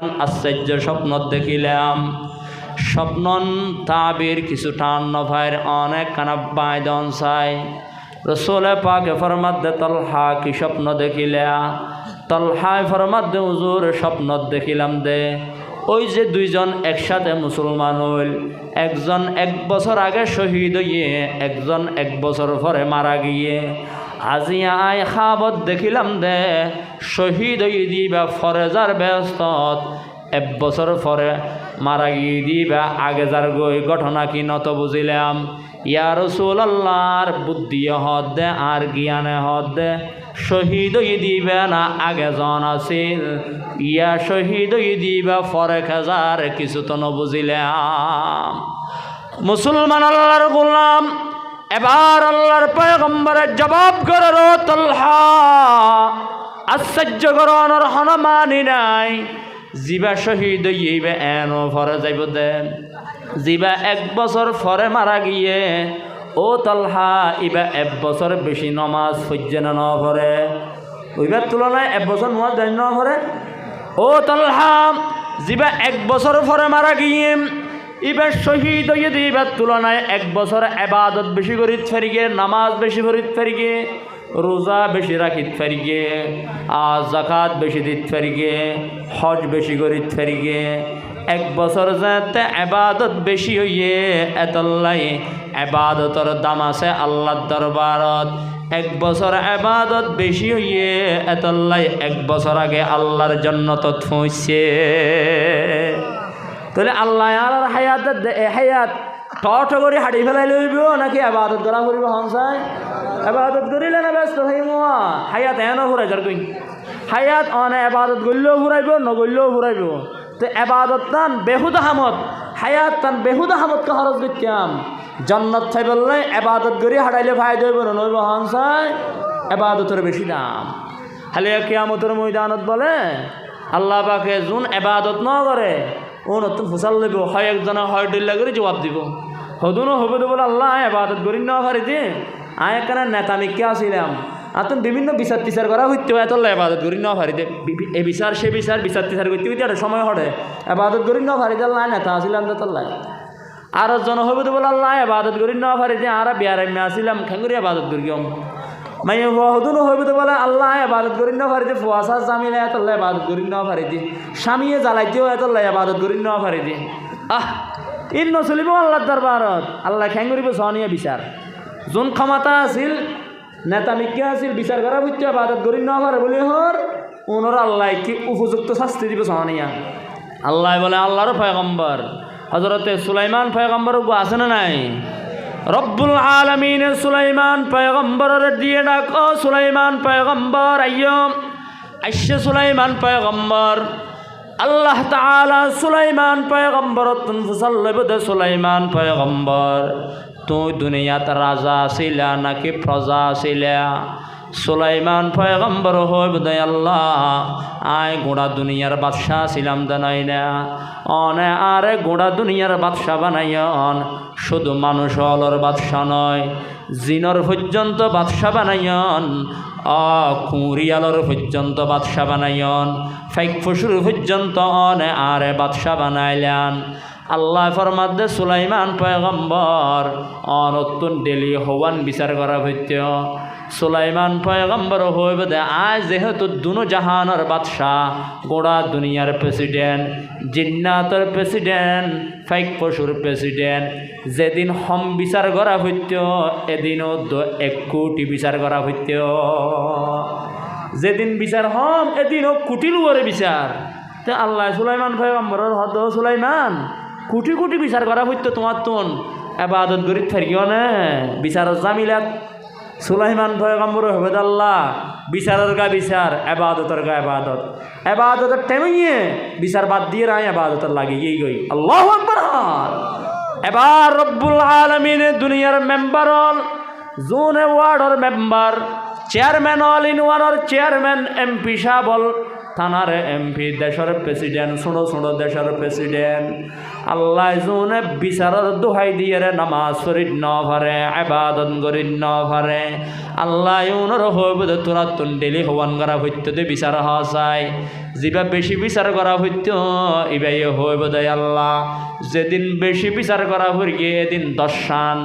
আশ্চর্য স্বপ্ন দেখিলাম। স্বপ্নন তাবির কিছু টান নভাইর অনেক কানা বায়দন চাই। রসোলে পাকে ফরমাদ দে তলহা কি স্বপ্ন দেখিলা? তলহায় ফরমাদ দে উজুর স্বপ্ন দেখিলাম দে। ওই যে দুইজন একসাথে মুসলমান হইল। একজন এক বছর আগে শহীদ হইয়ে, একজন এক বছর পরে মারা গিয়ে। আজি আয় খাবত দেখিলাম দে, শহীদ হয়ে দিবা ফরেজার ব্যস্ত এক বছর পরে মারা গিয়ে দিবা আগে যার গই ঘটনা কি নত বুঝিলাম। ইয়া রসুল আল্লাহর বুদ্ধি হদ দে, আর জ্ঞানে হদ দে। শহীদ দিবে না আগে জন আছিল। ইয়া শহীদ দিবা ফরে খেজার কিছু তো নবুঝিলাম মুসলমান আল্লাহর গোলাম এবার আল্লাহর পয়গম্বরের জবাব করার তলহা। আশ্চর্য করণর হনমানি নাই। জিবা শহীদ হইবে এন ফরে যাইব দেন। জিবা এক বছর ফরে মারা গিয়ে, ও তলহা, ইবা এক বছর বেশি নমাজ সহ্য না ভরে ওইবার তুলনায় এক বছর নমাজ দেয় ন ও তলহা, জিবা এক বছর ফরে মারা গিয়ে এবার শহীদ হয়ে দিবার তুলনায় এক বছর এবাদত বেশি করিত ফেরিগে নামাজ বেশি করিত ফেরিগে রোজা বেশি রাখিত ফেরিগে আর জাকাত বেশি দিত ফেরিগে হজ বেশি করিত ফেরিগে এক বছর যাতে এবাদত বেশি হইয়ে, এতল্লাই এবাদতর দাম আছে আল্লাহর দরবারত। এক বছর এবাদত বেশি হইয়ে, এতল্লাই এক বছর আগে আল্লাহর জন্য তো থুঁইছে। তাহলে আল্লাহ আর হায়াত হায়াত টট করে হাঁটি ফেলাই লইব নাকি আবাদত করা করিব হংসাই আবাদত করিলে না ব্যস্ত থাকিব হায়াত এনো ফুরাই যার কই হায়াত অনে আবাদত করলেও ফুরাইব নগরলেও ফুরাইব। তো আবাদত টান বেহুদা হামত, হায়াত টান বেহুদা হামত কে খরচ করতাম জন্নত থাই বললে আবাদত করি হাঁটাইলে ভাই হইব না, নইব হংসাই আবাদতের বেশি দাম। খালি কেয়ামতের ময়দানত বলে, আল্লাহ পাকে যোন এবাদত ন করে ও নতুন ফুসাল লইব হয় একজনে হয় ডিল্লা করে জবাব দিব। সদুনো হবে তো বলে, আল্লাহ এবাদত করি ন পারি যে আয় নেতা মিকে আসিলাম। আতন বিভিন্ন বিচার টিচার করা হইতে হয় তোর এবাদত করি ন পারি এ বিচার, সে বিচার বিচার টিচার করতে হইতে আর সময় হরে এবাদত করি ন পারি আল্লাহ, নেতা আসিলাম তো তোর আর জন হবে তো বলে, আল্লাহ এবাদত করি ন পারি যে আর বিয়ার আমি আসিলাম, খেঙ্গুরি এবাদত করি মাই হদুন হইব তো বলে, আল্লাহ এবাদত করি না পারি ফুয়াশা জামিলে এতল্লাহ এবাদত করি না পারি দি স্বামীয়ে জ্বালাইতেও এতল্লাহ এবাদত করি না পারি দি আহ ইন নচলিব আল্লাহ দরবারত, আল্লাহ খেং করিব সহনীয় বিচার। যোন ক্ষমতা আছিল, নেতা মিকে আছিল, বিচার করা বুঝতে এবাদত করি না পারে বলে হর ওনার আল্লাহ কি উপযুক্ত শাস্তি দিব সহনীয়া। আল্লাহ বলে, আল্লাহর পয়গম্বর হজরতে সুলাইমান পয়গম্বর আছে না নাই? রব্বুল আলমিন সুলাইমান পয়গম্বরের দিয়ে ডাক ও সুলাইমান পয়গম্বর আয়ম আইসে সুলাইমান পয়গম্বর। আল্লাহ তালা সুলাইমান পয়গম্বর তুন ফুসাল্লবদে সুলাইমান পয়গম্বর। তুই দুনিয়াত রাজা আসিলা নাকি প্রজা ছিলা? সুলাইমান পয়গম্বর হইব দে আল্লাহ। আয় গোড়া দুনিয়ার বাদশাহ ছিলাম দেনাই না অনে আরে গোড়া দুনিয়ার বাদশাহ বানাইয়ন। শুধু মানুষ অলর বাদশাহ নয়, জিনর পর্যন্ত বাদশাহ বানাইয়ন। অ কুঁরিয়ালর পর্যন্ত বাদশাহ বানাইয়ন। ফাইক ফসুর পর্যন্ত অনে আরে বাদশাহ বানাইলান। আল্লাহ ফরমাদে সুলাইমান পয়গম্বর, অনতুন ডেলি হওয়ান বিচার করা হইত সুলাইমান পয়গম্বর হইব আজ যেহেতু দুনো জাহানের বাদশাহ, গোড়া দুনিয়ার প্রেসিডেন্ট, জিন্নাতর প্রেসিডেন্ট, ফাইক পশুর প্রেসিডেন্ট, যেদিন হম বিচার করা হইত, এদিনও এক কোটি বিচার করা হইত। যেদিন বিচার হম, এদিনও কুটির উপরে বিচার। তে আল্লাহ সুলাইমান পয়গম্বরের হদ সুলাইমান, কোটি কোটি বিচার করা হইতো তোমার তোন। এবাদত গরিব থাকিও নে বিচারত জামিলাত। সুলাইমান পয়গম্বর হবে আল্লাহ বিচারের গা বিচার এবাদতের গা এবাদত এবাদতের টেমিয়ে বিচার বাদ দিয়ে রায় এবাদতের লাগে, এই গই আল্লাহ এবার রব্বুল আলমিন দুনিয়ার মেম্বার হল, জোন ওয়ার্ডর মেম্বার, চেয়ারম্যান অল ইন ওয়ানের চেয়ারম্যান, এমপি সাবল থানার এমপি, দেশের প্রেসিডেন্ট ছোটো ছোটো দেশের প্রেসিডেন্ট। আল্লাহ জোনে বিচারের দোহাই দিয়ে রে, নামাজ শরীর ন ভারে আবাদন করি ন ভারে। আল্লাহ ইউনর হইব তোরা তুন ডেলি হওয়ান করা হইত দে বিচার হওয়া চাই যেবা বেশি বিচার করা হইত ইবাই হইব দে আল্লাহ। যেদিন বেশি বিচার করা হইগে এদিন দর্শান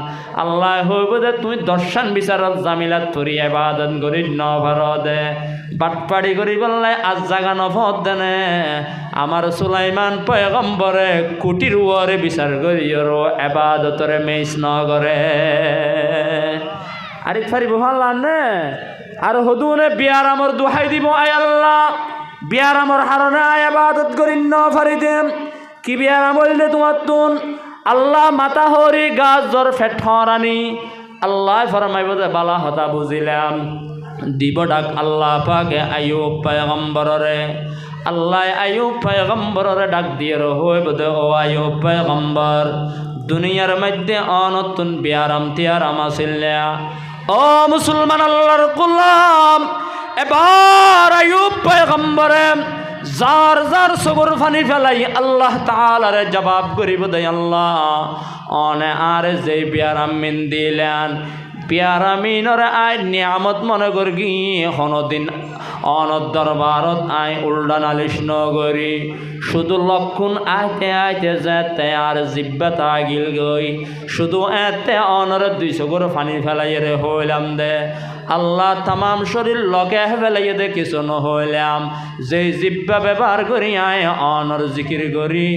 আল্লাহ হইব দে তুই দর্শান বিচারত জামিলাত তুরি এবাদন করি নভর দে বাটপাড়ি করি বললে আজ জাগা নভদ দেনে। আমার সুলাইমান পয়গম্বরে কুটির ওরে বিচার করি এবাদতরে মেইস নগরে। আরেক ফারি বহাল নে? আর হদুনে বিয়ার আমর দুহাই দিব আয় আল্লাহ। বিয়ার আমর হারনে আয়, আবাদত করি ন দেম কি বিয়ার আমল তোমার তুন? আল্লাহ মাতা হরি গাছ জ্বর ফেট আল্লাহ ফরমাইব যে বালা হতা বুঝিলাম। দিব ডাক আল্লাহ পাকে আয়ুব পয়গম্বররে। আল্লাহ আয়ুব পয়গম্বররে ডাক দিয়ে হইব দে ও আয়ুব পয়গম্বর, দুনিয়ার মধ্যে অনতুন বিয়ারাম তিয়ারাম আছিল ও মুসলমান আল্লাহর গুলাম, এবার আয়ুব পয়গম্বরে যার যার সগর ফানি ফেলাই আল্লাহ তালারে জবাব করিব দে আল্লাহ। অনে আর যে বিয়ারাম মিন দিলেন পিয়ারা মিনর আয় নিয়ামত মনে করগি, হনদিন অনদ দরবারত আয় উল্ডা নালিশ নগরি শুধু লক্ষণ আইতে আইতে যেতে আর জিব্বা তাগিল গই। শুধু এতে অনর দুই চকুর ফানি ফেলাই রে হইলাম দে। আল্লাহ তামাম শরীর লকে ফেলাই দে, কিছু নহইলাম। যে জিব্বা ব্যবহার করি আয় অনর জিকির করি।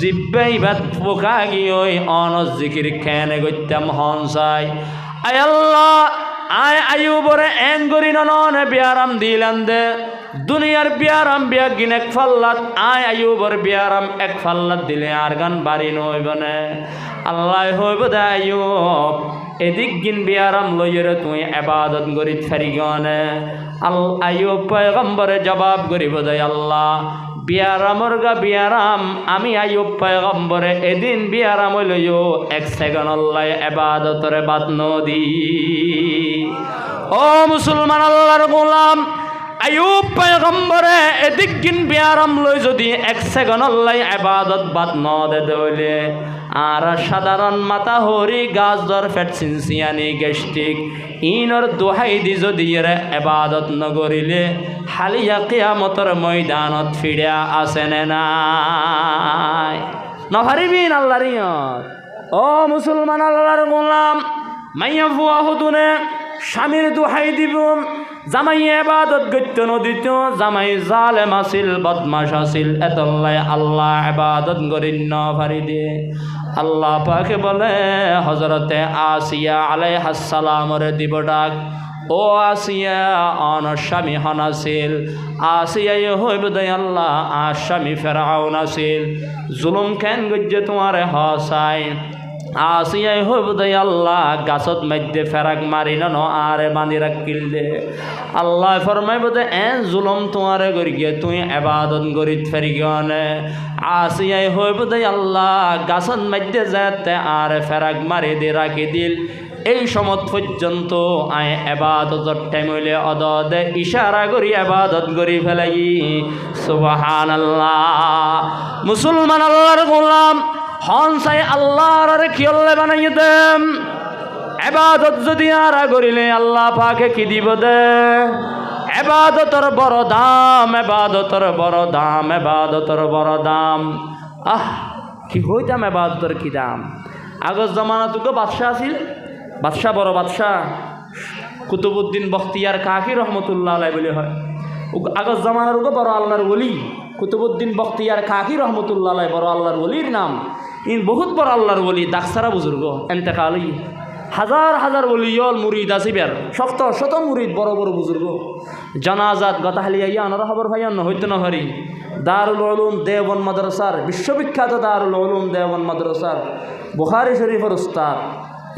জিব্বাই বাদ পোকা গিয়ে অনর জিকির খেনে গইতাম হনসাই আয় আল্লাহ, আয় আয়ুবরে এন করি নন বিয়ারাম দিলেন দে। দুনিয়ার বিয়ারাম বিয়া গিন এক ফাল্লাত, আয় আয়ুবর বিয়ারাম এক ফাল্লাত দিলে আর গান বাড়ি নইবনে আল্লাহ হইব দে আয়ুব, এদিক গিন বিয়ারাম লইরে তুই এবাদত করি ফেরি গনে আল আয়ুব পয়গম্বরে জবাব করিব দে আল্লাহ বিয়ারামর গা বিয়ারাম, আমি আয়ুব পয়গম্বরে, এদিন বিয়ারাম লইও এক সেকেন্ড আল্লাহ এবাদতরে বাদ নদী। ও মুসলমান আল্লাহর গোলাম আয়ুব পয়গম্বরে এদিক গিন বিয়ারাম লই যদি এক সেকেন্ড আল্লাহ এবাদত বাদ ন দে দইলে। আর সাধারণ মাতা হরি গাছ দর ফেট সিনসিয়ানি গেস্টিক ইনর দোহাই দি যদি এরে এবাদত নগরিলে হালিয়া কিয়ামতর ময়দানত ফিরিয়া আসেনে নাই। নভারিবিন আল্লাহর ও মুসলমান আল্লাহর গোলাম, মাইয়া ফুয়া হতুনে স্বামীর দোহাই দিব জামাই এবাদত গত্য নদীত, জামাই জালেম আছিল বদমাস আছিল এতল্লাই আল্লাহ এবাদত গরিন্য ফারি দিয়ে আল্লাহ পাকে বলে হজরতে আসিয়া আলাই হাসালামরে দিব ডাক। ও আসিয়া, অন স্বামী হন আছিল। আসিয়াই হইব দে আল্লাহ আর স্বামী ফেরাউন আছিল। জুলুম কেন গজ্জে তোমার হসাই আসিয়াই হইব দে আল্লাহ, গাছত মধ্যে ফেরাক মারি ন আরে বান্ধি রাখিল দে। আল্লাহ ফরমাইব দে এন জুলম তোমারে করি গিয়ে তুই এবাদত করি ফেরি গনে আসিয়াই হইব দে আল্লাহ, গাছত মধ্যে যেতে আরে ফেরাক মারি দি, রাখি দিল। এই সমত পর্যন্ত আয় এবাদতর টাইম হইলে অদ দে ইশারা করি, এবাদত করি ফেলাই। সুবাহান আল্লাহ মুসলমান আল্লাহর গোলাম হনসাই আল্লাহর কিয়ল্লে বানাই দেম এবাদত যদি আর করিলে আল্লাহ পাকে কি দিব দে? এবাদতর বড় দাম, এবাদতর বড় দাম, এবাদতর বড় দাম। আহ, কি হইতাম এবাদতর কি দাম? আগজ জমানাতুকে বাদশাহ আছিল। বাদশাহ বড় বাদশাহ। কুতুবুদ্দিন বখতিয়ার কাকি রহমতুল্লাহ আলাই বলে হয়। আগজ জামানার উগে বড় আল্লাহর ওলি। কুতুবুদ্দিন বখতিয়ার কাকি রহমতুল্লাহ বড় আল্লাহর ওলির নাম। ইন বহুত বড় আল্লাহর ওলি দাকসারা বুজুর্গ। এন্তেকালি। হাজার হাজার ওলিয়ল মুরিদ আসিবের শক্ত, শত মুরিদ, বড় বড় বুজুর্গ। জনাজাত আইয়া আনারা খবর ভাই অন্য হইতে না হরি দারুল উলুম দেওবন মাদ্রাসার, বিশ্ববিখ্যাত দারুল উলুম দেওবন মাদ্রাসার, বুখারি শরীফের উস্তাদ।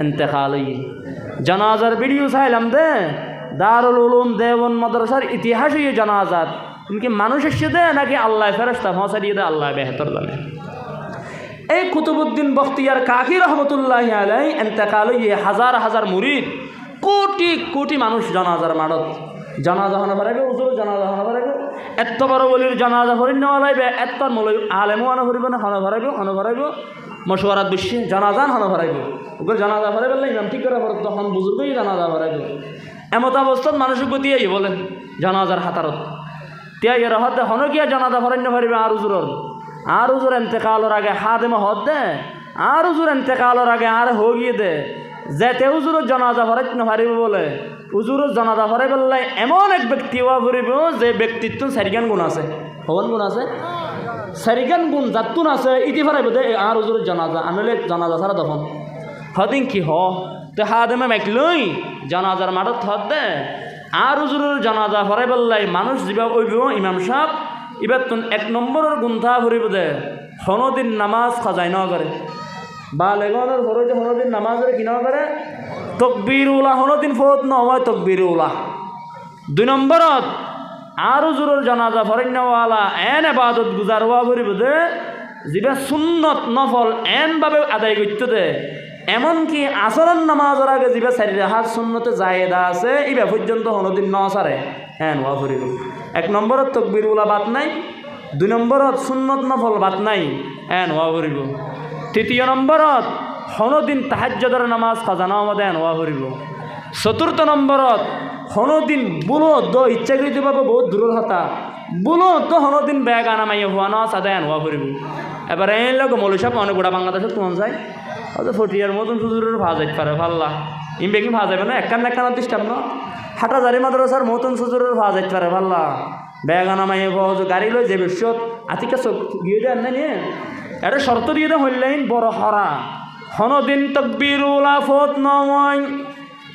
এন্তেকালি। জানাজার ভিডিও চাইলাম দে। দারুল উলুম দেওবন মাদ্রাসার ইতিহাসই জানাজাত। মানুষ এসে দে, নাকি আল্লাহ ফেরস্তা ফসা দিয়ে দে, আল্লাহ বেহতর জানে। এই কুতুবুদ্দিন বখতিয়ার কাকি রহমতুল্লাহ আলাই এন্তেকাল ইয়ে হাজার হাজার মুরিদ, কোটি কোটি মানুষ জানাজার মাড়ত জানাজা হনা পারাইবে উজুর জানাজা হনা পারাইবে এত বড় বলির জানাজা ভরি নেওয়া লাগবে এত মলই আলেমও আনা ভরিব না হনা ভরাইব হনা ভরাইব মশওয়ারাত বিশ্বে জানাজান হনা ভরাইব ওগুলো জানাজা ভরাইবে ইমাম ঠিক করে ভরত তখন বুজুর্গই জানাজা ভরাইব এমত অবস্থাত মানুষের গতি এই বলে জানাজার হাতারত। তিয়া এর হতে হন গিয়া জানাজা ফরান্য পারিবে আর উজুরর আর উজুর এতেকালর আগে হাদেমা হদ দে, আর উজুর এতেকালর আগে আর হগিয়ে দে। যেতে উজুরের জানাজা ফরাইতে পারিব বলে উজুরের জনাজা ফরাই বললে এমন এক ব্যক্তি হওয়া ফুরিব যে ব্যক্তিত্ব চারিগান গুণ আছে। হবন গুণ আছে? চারিগান গুণ যাতুন আছে, ইতি ফরাইব দে আর উজুরের জানাজা আনলে জানাজা ছাড়া তখন হদিন কি হ? তো হাদেমে মাইকলই জানাজার মাঠত হদ দে, আর উজুরের জনাজা ফরাই বললাই মানুষ যিবা ওইব ইমাম সাহ এবার তুন এক নম্বরের গুন্থা ফুরিব দে। হনদিন নামাজ খাজাই ন করে বা লেগনের ঘরে যে হনদিন নামাজের কি ন করে তকবির উলা হনদিন ফত নহয় তকবির উলা দুই নম্বরত আৰু জোৰৰ জনাজা ফৰণ্যৱালা এন এবাদত গুজাৰোৱা ফুৰিব দে। যিবা সুন্নত নফল এনভাৱে আদায় করতে দে। এমনকি আচরণ নামাজের আগে যিবা চারি রাহাত সুন্নতে জায়েদা আছে, ইবা পর্যন্ত হনদিন ন সারে এন হওয়া ফুরিব এক নম্বরত তকবির উলা বাত নাই, দুই নম্বরত সুন্নত নফল বাত নাই। এন হওয়া ফুরিব তৃতীয় নম্বরত হনদিন তাহাজ্যদর নামাজ খাজানা আমাদের এন হওয়া ফুরিব চতুৰ্থ নম্বৰত হনদিন বোলো দ ইচ্ছাকৃতভাৱে বহুত দূৰৰ হতা বোলো তো হনদিন বেয়া গানা মাই হোৱা ন চাদাই আনোৱা ফুৰিব এবাৰ এই লগ মলুসাপ অনেক গোটা বাংলাদেশত কোন যায়? ফটিয়ার মতন সুজুরের ভাজ পারে ভাল্লা ইম বেগিন ভাজ যাবে না একখান একখান ডিস্টার্ব না হাটা জারি মাদ্রাসার মতন সুজুরের ভাজ যাইতে পারে, ভাল্লা। বেগানা মাই ভাজ গাড়ি লই যে বিশ্বত আতিকা চোখ গিয়ে দেন না নিয়ে? এটা শর্ত দিয়ে দেয় হইলেন বড় হরা। হনদিন তকবিরুল আফত নয়।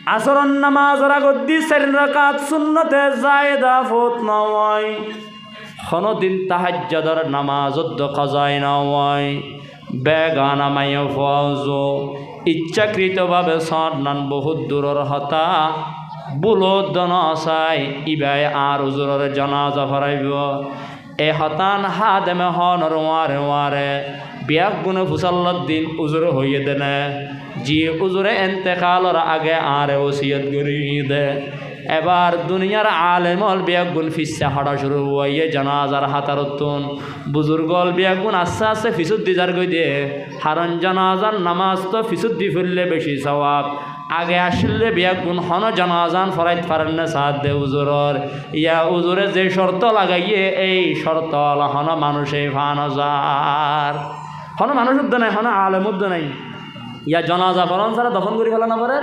আসরন নামাজের আগত দি চারি রাকাত সুন্নতে জায়দা ফত নয়। হনদিন তাহাজ্জাদর নামাজত কাজাই নয়। বেগানা মাইয় ফজ ইচ্ছাকৃতভাৱে চট নান বহুত দূরর হতা। বুলত দন চাই ইবাই আর উজুরের জনাজা ভৰাইব এ হতান হাদেমে হনর ওয়ারে ওয়ারে বিয়াক গুণে ফুসাল্লত দিন উজুর হইয়ে দেনে। জি উজুরে এন্তেকালর আগে আরে ওসিয়ত গড়িয়ে দে। এবার দুনিয়ার আলেমল বিয়াগুন ফিসা হড়া শুরু হইয়ে জানাজার হাতার উত্তন বুজুর্গল বিয়াগুন আস্তে আস্তে ফিসুদ্দি যার গই দিয়ে। হারন জানাজার নামাজ তো ফিসুদ্দি ফিরলে বেশি সওয়াব। আগে আসলে বিয়াগুন হন জানাজান ফরাইত পারেন না সাদ দে উজুরর। ইয়া উজুরে যে শর্ত লাগাইয়ে এই শর্ত হন মানুষে ফানজার হন মানুষ উদ্য নাই, হন আলেম উদ্য নাই। ইয়া জনাজা ফরন ছাড়া দফন করি ফেলা না পারে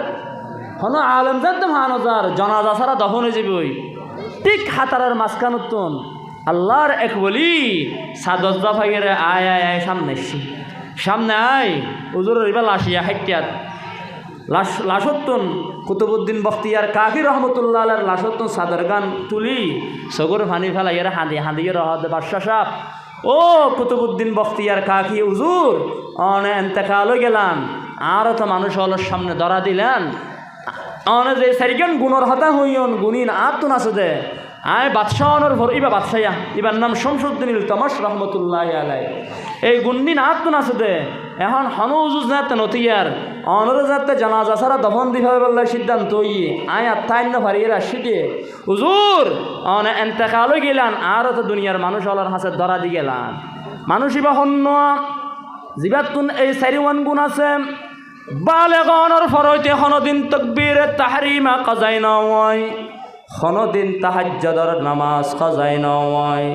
হন আলেম তো ফানজার জনাজা ছাড়া দফন হয়ে যাবে ওই। ঠিক হাতারের মাঝখান উত্তন আল্লাহর এক বলি সাদজ দফাইয়ের আয় আয় আয়, সামনে সামনে আয় উজুরের এবার লাশিয়া হাইটিয়াত লাশ লাশত্তন কুতুবুদ্দিন বখতিয়ার কাকি রহমতুল্লাহ আলার লাশত্তন সাদর গান তুলি, সগর ফানি ফেলাইয়ের হাঁদি, হাঁদিয়ে রহদ বাদশা সাপ ও কুতুবুদ্দিন বখতিয়ার কাকি উজুর অনে এন্তেকালো গেলাম। আরও তো মানুষ হলোর সামনে ধরা দিলেন। অনে যে সারিগন গুণর হতা হইয়ন গুণিন আর তো নাচে দে আয় বাদশাহ অনর ভর ইবা বাদশায়া ইবার নাম শমসুদ্দিন ইলতমাস রহমতুল্লাহ আলাই। এই গুন্ডিন আর তো নাচে দে এখন হনু উজুজ যাতে নতিয়ার অনর যাতে জানাজা ছাড়া দফন দিতে হবে বললে সিদ্ধান্ত ইয়ে আয় আত্মান্য ভারিয়ে আসি দিয়ে হুজুর অনে এন্তেকালো গেলান আরও তো দুনিয়ার মানুষ হলার হাসে ধরা দি গেলান। মানুষ ইবা হন্য জিবাতুন এই চারিওয়ান গুণ আছে। বালেগণর ফরইতে হনদিন তকবীর তাহারিমা কাজাই নয় হনদিন তাহাজ্জাদর নামাজ কাজাই নয়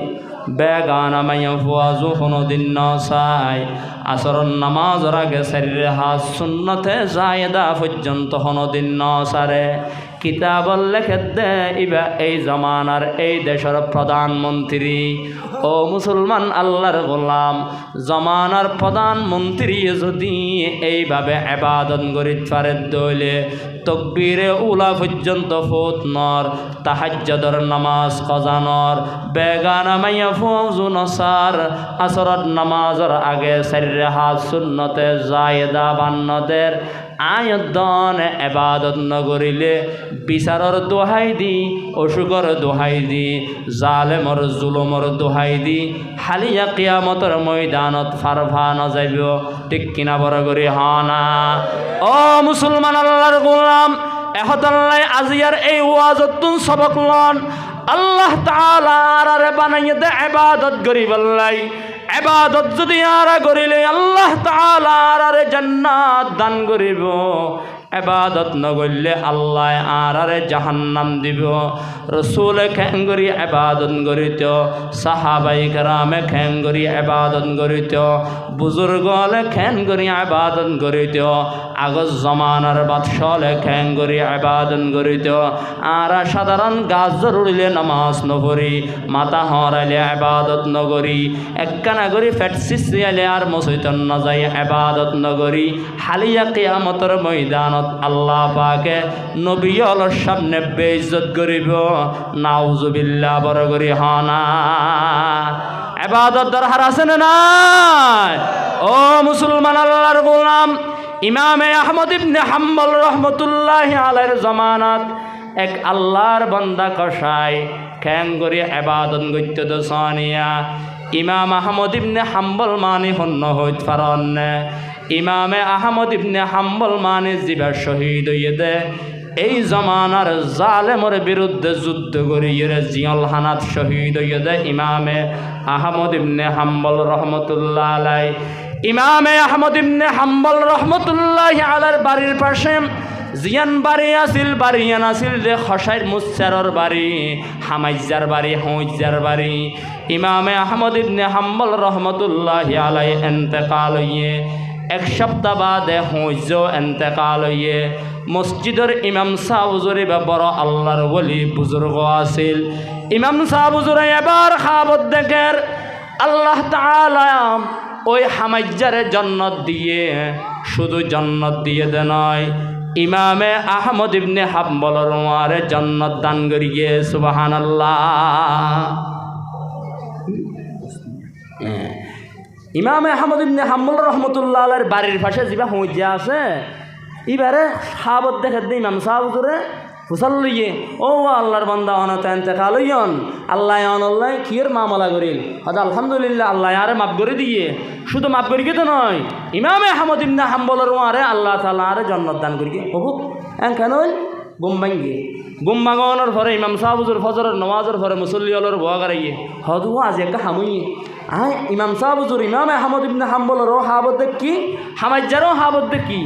বেগানা মাইয়া ফুয়াজু হনদিন নসাই আসরন নামাজ আগে শরীরে হাত শূন্যতে জায়দা পর্যন্ত হনদিন নসারে কিতাবল ইবা এই জমানার এই দেশের প্রধানমন্ত্রী। ও মুসলমান আল্লাহর গোলাম, জমানার প্রধানমন্ত্রী যদি এইভাবে আবাদন করি পারে দইলে তকবীরে উলা পর্যন্ত ফুত নর, তাহাজ্জদর নামাজ কজানর বেগানা মাইয়া ফৌজু নসার আসরত নামাজর আগে শরীরে হাত শূন্যতে জায়দা বান্নদের আয়দন এবাদত নগরিলে বিচারর দোহাই দি, অসুখর দোহাই দি, জালেমর জুলমর দোহাই দি, হালিয়া কিয়ামতর ময়দানত ফারফা নযাইব ঠিক কিনা বড় করি হনা ও মুসলমান আল্লাহর গোলাম এহতাল্লাই আজিয়ার এই ওয়াজতুন সবক লন। আল্লাহ তাআলার আরে বানাইয়ে দে ইবাদত গরিবাল্লাই এবাদত যদি আরা করিলে আল্লাহ তাআলার আরে জান্নাত দান করিব। এবাদত নগরলে আল্লাহ আর আরে জাহান্নাম দিব। রসুল খেঙ্গরি এবাদত গরিত সাহাবাই গ্রামে খেঙ্গরি এবাদত গরিত বুজুর্গলে খেন করি আবাদন করিত আগজ জমানার বাদশলে খেন করি আবাদন করিত। আর সাধারণ গাছ জরুরিলে নামাজ নভরি মাথা হরাইলে আবাদত নগরী একখানা করি ফেট সিসিয়ালে আর মসৈতন নজাই আবাদত নগরী হালিয়া কিয়ামতর ময়দানত আল্লাহ পাকে নবীয়লর সামনে বেইজ্জত করিব। নাউজুবিল্লাহ বড় করি হনা এবাদত দরকার আছে না নাই? ও মুসলমান আল্লাহর গোলাম, ইমামে আহমদ ইবনে হাম্বল রহমতুল্লাহ আলাইহির জামানাত এক আল্লাহর বন্দা কষাই খ্যাং করি এবাদন গত্য দসানিয়া ইমাম আহমদ ইবনে হাম্বল মানি হন্য হইত পারন ইমামে আহমদ ইবনে হাম্বল মানে জিবার শহীদ হইয়ে দে এই জমানার জালেমর বিরুদ্ধে যুদ্ধ করিয়ে জিয়ল হানাত শহীদ হইয়ে দে ইমামে আহমদ ইবনে হাম্বল রহমতুল্লাহ আলাই। ইমামে আহমদ ইবনে হাম্বল রহমতুল্লাহ আলার বাড়ির পাশে জিয়ান বাড়ি আছিল বাড়িয়ান আছিল যে খসাইর মুসারর বাড়ি, হামাইজার বাড়ি হইজার বাড়ি। ইমামে আহমদ ইবনে হাম্বল রহমতুল্লাহ আলাই এন্তেকাল হইয়ে এক সপ্তাহ বাদে হইজ এন্তেকাল হইয়ে মসজিদের ইমাম সাহুজুরে বা বড় আল্লাহর বলি বুজুর্গ আছিল। ইমাম সাহুজুরে এবার খাবত দেখের আল্লাহ তাআলা ওই হামাজ্জারে জন্নত দিয়ে, শুধু জন্নত দিয়ে দে নয়, ইমামে আহমদ ইবনে হাম্বলর ওয়ারে জন্নত দান করিয়ে সুবাহান ইমামে আহমদ ইবনে হাম্বল রহমতুল্লাহ আলার বাড়ির পাশে যিবা হইজা আছে। ইবারে সাহাবত দেখে দে ইমাম সাহাবুরে ফুসাল লইয়ে ও আল্লাহর বান্দা অনত এতেকাল হইয়ন। আল্লাহ অনল্লাহ কিয়ের মামলা করিল? হয়তো আলহামদুলিল্লাহ, আল্লাহ আরে মাফ করে দিয়ে। শুধু মাফ করি তো নয়, ইমামে আহমদ ইবনে হাম্বলর আরে আল্লাহ তালা আরে জন্নত দান করি হবুক এন কেন গুম ভাঙ্গি গুম ভাঙানোর পরে ইমাম সাহাবুজুর ফজরের নমাজের পরে মুসল্লি অলর ভোয়া গাড়াইয়ে হদু আজ একটা হামুইয়ে। আয়, ইমাম সাহাবুজুর ইমাম আহমদ ইবনে হাম্বলর হাবত কি হামাজ্জারও হাবত কি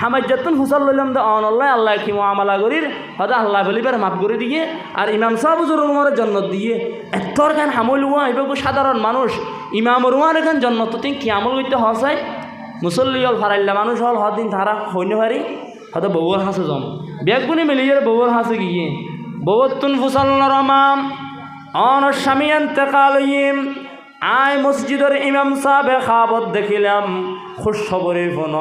হামাজ্জাতুন হুসাল লইলাম দে অন আল্লাহ কি আমলা করির? হয়তো আল্লাহ বলিবার মাফ করে দিয়ে আর ইমাম সাহাবুজুর উমরের জন্নত দিয়ে। এত্তর খান হামল উয়া এবার সাধারণ মানুষ। ইমাম রুয়ার এখান জন্নত তিন কি আমল করতে হসাই মুসল্লি হল ফারাইল্লা মানুষ হল, হদিন তারা হইনে পারি। হয়তো বউর হাসে জম। বেগুনি মিলিয়ে বউর হাসে গিয়ে বউতুন ফুসাল নরমাম অন স্বামী এন্তেকাল ইম আয় মসজিদের ইমাম সাহেবে খাবত দেখিলাম। খুশবরে ফোন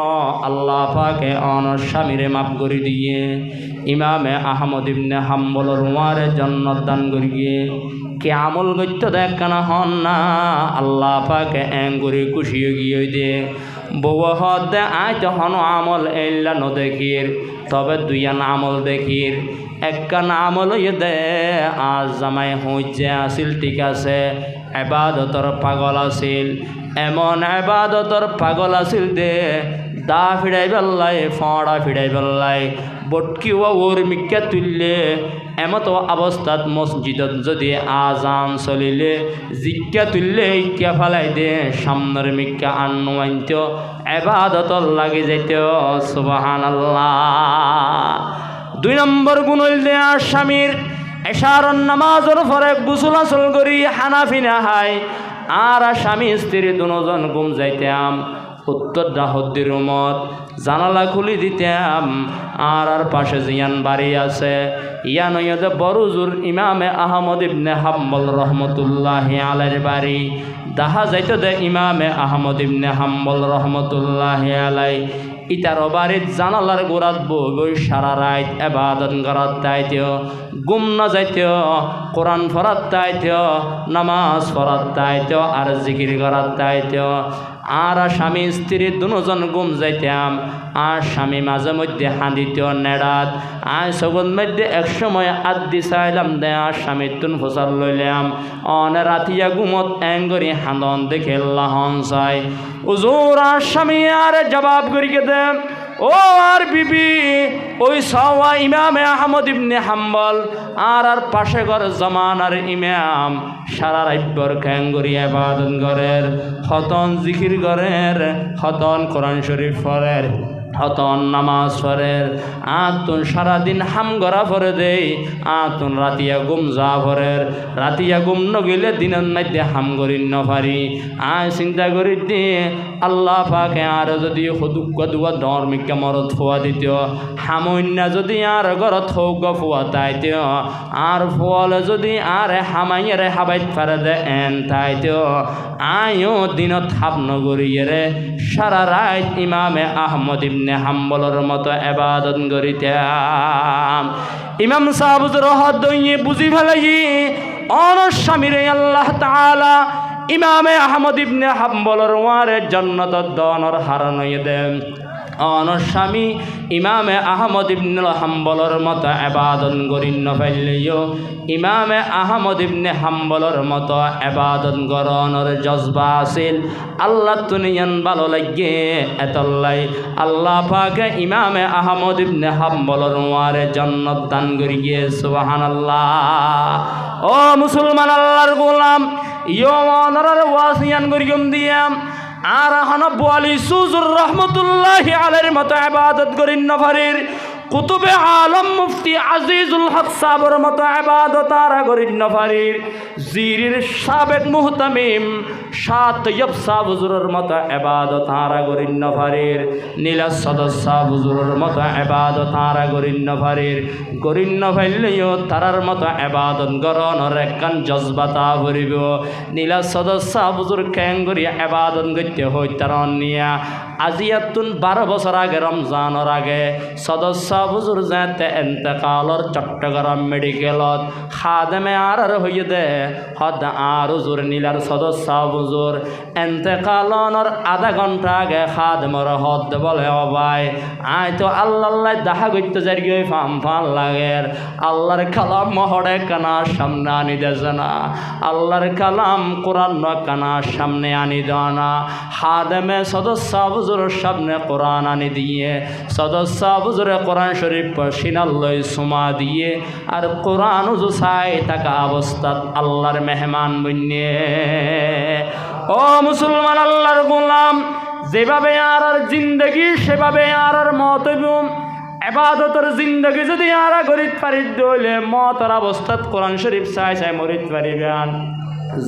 আল্লাহ পাকে অন স্বামীরে মাফ করে দিয়ে। ইমামে আহমদ ইবনে হাম্বলর উমারে জন্নত দান করিয়ে। কে আমল গত্য দেখ না হন না? আল্লাহ পাকে করে খুশিয়ে গিয়ে দে। বউ দে আয় তখন আমল এল্লা ন দেখির, তবে দুইয়ান আমল দেখির। একখান আমল দে, আজ জামাই হইছে আছিল ঠিক আছে, এবাদতর পাগল আছিল এমন এবাদতর পাগল আছিল দে, দা ফিরাই পেল্লাই ফড়া ফিডাই পেল্লাই বটকি ও ওর মিক্কা তুললে, এমত অবস্থাত মসজিদত যদি আজান চলিলে, জিক্কা তুললে ইক্কা ফালাই দে, সামনের মিক্কা আন্নমাইন্ত এবাদতর লাগি যাইত সুবাহান দুই নম্বর গুণ হইলে আর স্বামীর এশারন নামাজর পরে গুসল আসল করি হানাফি নাহাই আর স্বামী স্ত্রী দুজন গুম যাইতাম। উত্তর দাহদ্দির মত জানালা খুলি দিতাম। আর আর পাশে জিয়ান বাড়ি আছে। ইয়ান ইয়দে বড়জুর ইমামে আহমদ ইবনে হাম্বল রহমতুল্লাহ আলের বাড়ি। দাহা যাইতো দে ইমামে আহমদ ইবনে হাম্বল রহমতুল্লাহ আলাই ইতার বাড়িত জানালার গোড়াত বই সারা রাত এবাদন করাত তাইতেও, গুম না যাইতেও, কোরআন ফরাত তাইতেও, নামাজ ফরাত তাইতেও, আর জিকির করাত তাইতেও। আর স্বামী স্ত্রীর দুজন গুম যাইতাম। আর স্বামী মাঝে মধ্যে হাঁদিত নেড়াত। আর সগুন মধ্যে এক সময় আদি চাইলাম দে আর স্বামী তুন ফসল লইলাম। অন রাতিয়া গুমত এঙ্গরি হাঁদন দেখে লাহন চাই। উজুর আর স্বামী আর জবাব করিকে দে ও আর বিবি, ওই সওয়া ইমামে আহমদ ইবনে হাম্বল, আর আর পাশে ঘর জমানার ইমাম, সারা রাব্যর খ্যাঙ্গরি আবাদন ঘরের হতন জিকির ঘরের হতন কোরআন শরীফ ফরের হতন নামাজ ফরের আতুন সারাদিন হাম গড়া ফরে দেই। আতুন রাতিয়া গুম যা ফরের রাতিয়া গুম নগিলে দিনের মধ্যে হাম গরিন নফারি আয় চিন্তা করি দি আল্লাহ পাকে আর যদি সদুক দুয়া ধর্মিকা মরত ফুয়া দিত হামন্যা যদি আর ঘরত হৌক ফুয়া তাইতে আর ফুয়ালে যদি আর হামাইয়ারে হাবাইত ফারে দে এন তাইতে আয়ও দিনত হাব নগরীরে সারা রাত ইমামে আহমদ ইবনে হাম্বলর মতো এবাদত করিতাম। ইমাম সাহাবুজ রহত দইয়ে বুঝি ফেলাই অনস্বামীরে আল্লাহ তাআলা ইমামে আহমদ ইবনে হাম্বলর ওয়ারে জন্নত দনর হারানো দেন। অনস্বামী ইমামে আহমদ ইবনুল হাম্বলর মতো এবাদন গরিন্ন ফেললেও ইমামে আহমদ ইবনে হাম্বলর মতো এবাদন গরণর জজবা আছিল আল্লাহ তুনিয়ান ভালো লাগে, এতল্লাই। আল্লাহ পাকে ইমামে আহমদ ইবনে হাম্বলর ওয়ারে জন্নত দান করি গিয়ে সুবাহান আল্লাহ ও মুসলমান আল্লাহর গোলাম ইয়মানরার ওয়াসিয়ান করিম দিয়াম আর হন বোয়ালি সুজুর রহমতুল্লাহ আলের মতো আবাদত করিন নফারির। কুতুবে আলম মুফতি আজিজুল হক সাবর মতো আবাদত আর করিন নফারির জিরির সাবেক মুহতামিম সাত তৈয়ব সাহ হুজুরের মতো আবাদত আর করিন নফারির, নীলা সদস্য হুজুরের মতো আবাদত আর করিন নফারির করিন নফাইলেও তারার মতো আবাদত গরণর একখান জজবাতা ভরিব নীলা সদস্য হুজুর ক্যাং করি আবাদত করতে হই তার নিয়া আজিয়াতুন বারো বছর আগে, রমজানের আগে সদস্য হুজুর যাতে এন্তেকালর চট্টগ্রাম মেডিকেলত খাদেমে আর হইয়ে দে হদ আর হুজুর নীলার সদস্য হুজুর। এন্তেকালনের আধা ঘণ্টা আগে খাদেমর হদ বলে ভাই আয় তো আল্লাহ দেখা করতে যাই গিয়ে ফাম ফান লাগে আল্লাহর কালাম মহড়ে কানা সামনে আনি দেছে আল্লাহর কালাম কোরআন কানা সামনে আনি দেওয়া না সদস্য হুজুরের সামনে কোরআন আনি দিয়ে সদস্য হুজুরে কোরআন শরীফ সিনাল্লই সুমা দিয়ে, আর কোরআন উজু চাই থাকা অবস্থাত আল্লাহর মেহমান বন্যে। ও মুসলমান আল্লাহর গোলাম, যেভাবে আর আর জিন্দগি, সেভাবে আর আর মত এবাদতর জিন্দগি যদি আর গরিত পারি দইলে মতর অবস্থাত কোরআন শরীফ চাই চাই মরিত পারিবেন।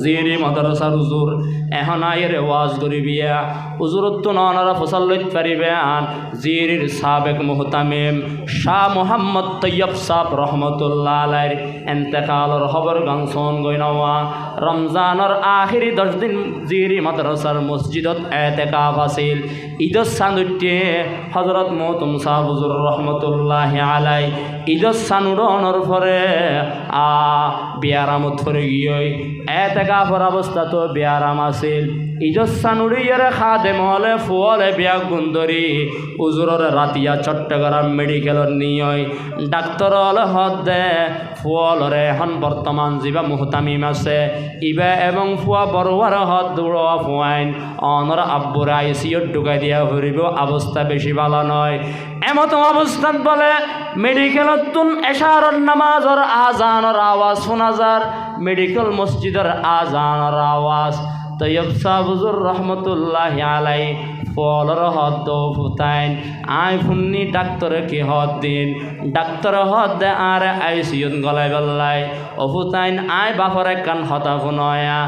জিরি মাদ্রাসার হুজুর এখন আয়ের ওয়াজ করিবিয়া হুজুরত্ব ননারা ফসল লইত পারিবেন জিরির সাবেক মোহতামিম শাহ মোহাম্মদ তৈয়ব সাহ রহমতুল্লাহ আলাইর এন্তেকালর খবর গাংসন গৈনওয়া রমজানের আখিরি দশ দিন জিরি মাদ্রাসার মসজিদত এতেকাফ আছিল ঈদত সানুটে হজরত মহতুম সাহ হুজুর রহমতুল্লাহ আলাই ঈদত সানুরনের পরে আ বিয়ারামত ফরে গিয়ে এতেকাফর অবস্থা তো বিয়ারাম আছিল। ঈদত সানুরিয়ারে খাদে মহলে ফুয়লে বিয়া গুন্দরি উজুররে রাতিয়া চট্টগ্রাম মেডিকেলত নিয়ই ডাক্তর হলে হদ দে ফুয়লরে এখন বর্তমান যিবা মুহতামিম আছে। ইবা এবং ফুয়া বড়োয়ার হদ দৌড়া ফুয়াইন। অনর আব্বুরা আইসিওত ঢুকাই দিয়া ফুরিব, অবস্থা বেশি ভালো নয়। এমত অবস্থান বলে মেডিকেল তুন এশারর নামাজর আজানর আওয়াজ শোনা যার মেডিকেল মসজিদের আজানর আওয়াজ। তৈয়ব সাহুজুর রহমতুল্লাহ আলাই ফলর হদ ফুতাইন আই ফুন্নি ডাক্তরে কি হদ দিন? ডাক্তর হদ দে আর আইসিউন গলাই বল্লাই ও ফুতাইন আই বাপরে কান হতা ফুনয়া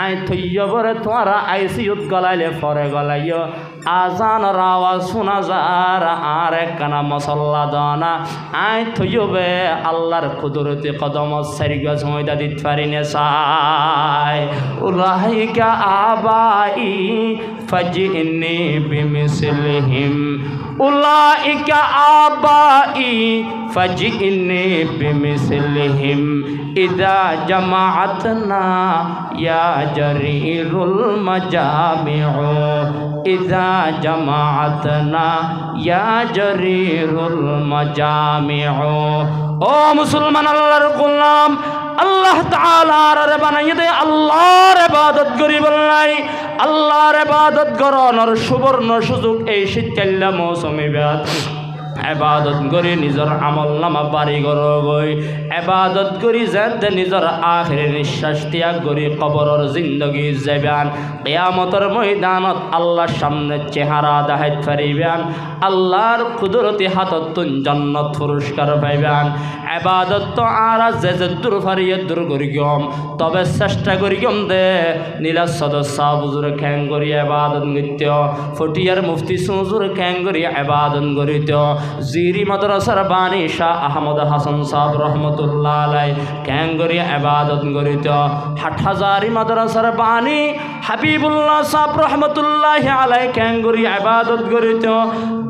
আই থইয়বরে তোমারা আইসিউত গলাইলে ফরে গলাইয়। আজানর আওয়াজ শোনা যার আর কানা মশল্লা দানা। আই থইয়বে আল্লাহর কুদরতি কদম সারি গছ ময়দা দিত পারি নে সাই উলাহিকা আবাই ফাজিনি বিমিসলিহিম উলাইকা আবাই ফাজিনি বিমিসলিহিম ইদা জামাআতনা ইয়া জারিরুল মাজামিউ ইদা জামাআতনা ইয়া জারিরুল মাজামিউ ও মুসলমান আল্লাহর গোলাম আল্লাহ তাআলার রে বানাই দে আল্লাহর ইবাদত করি বললাই আল্লাহর ইবাদত গরণর সুবর্ণ সুযোগ এই শীতকাল্লা মৌসুমে ব্যাত। এবাদত করি, নিজর আমল নামা বাড়ি গর গই এবাদত করি যাতে নিজর আখের নিঃশ্বাস ত্যাগ করি, কবরর জিন্দগি যাবান কেয়ামতর ময়দানত আল্লাহর সামনে চেহারা দেখাইতে পারিবেন, আল্লাহর কুদরতি হাতত তুন জন্নত পুরস্কার পাইবেন। এবাদত তো আর যে যে দূর ফারিয়ে দূর করি গম তবে চেষ্টা করি গম দে নীলা সদস্য বুজুর খ্যাং করি এবাদত নৃত্য ফটিয়ার মুফতি সুজুর খ্যাং করি এবাদত করিত। জিরি মাদ্রাসার বাণী শাহ আহমদ হাসান সাহ রহমতুল্লাহ আলাই খ্যাং করি এবাদত করিত হাটহাজারি মাদ্রাসার বাণী হাবিবুল্লাহ সাহ রহমতুল্লাহ আলাই খ্যাং করি এবাদত করিত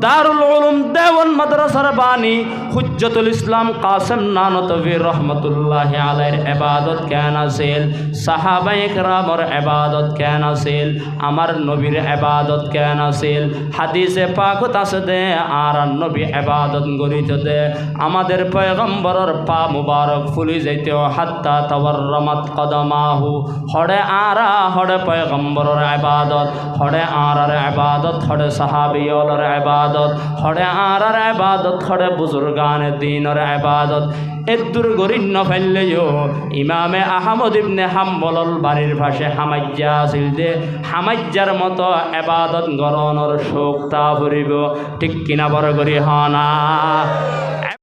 দারুল উলুম দেওয়ান মাদ্রাসার বাণী হুজ্জতুল ইসলাম কাসেম নানতবীর রহমতুল্লাহ আলাইর এবাদত কেন আছিল সাহাবাই রামর এবাদত কেন আছিল আমার নবীর এবাদত কেন আছিল হাদিসে পাকত আছে দে আর নবী এবাদত গরিত দে আমাদের পয়গম্বরর পা মুবারক ফুলি যেত হাত্তা তবর রমত কদমাহু। হড়ে আরা, হড়ে পয়গম্বরর এবাদত হড়ে আরার এবাদত হড়ে সাহাবিয়লর এবাদত হড়ে আরার এবাদত হড়ে বুজুর্গান দিনর এবাদত এদুর গরিন্ন ফেললেও ইমামে আহমদ ইবনে হাম্বলল বাড়ির ভাষে হামাজ্জা আছিল যে, হামাজ্জার মতো এবাদত গরণর শোক তা ভরিব ঠিক কিনা বড় করি হনা।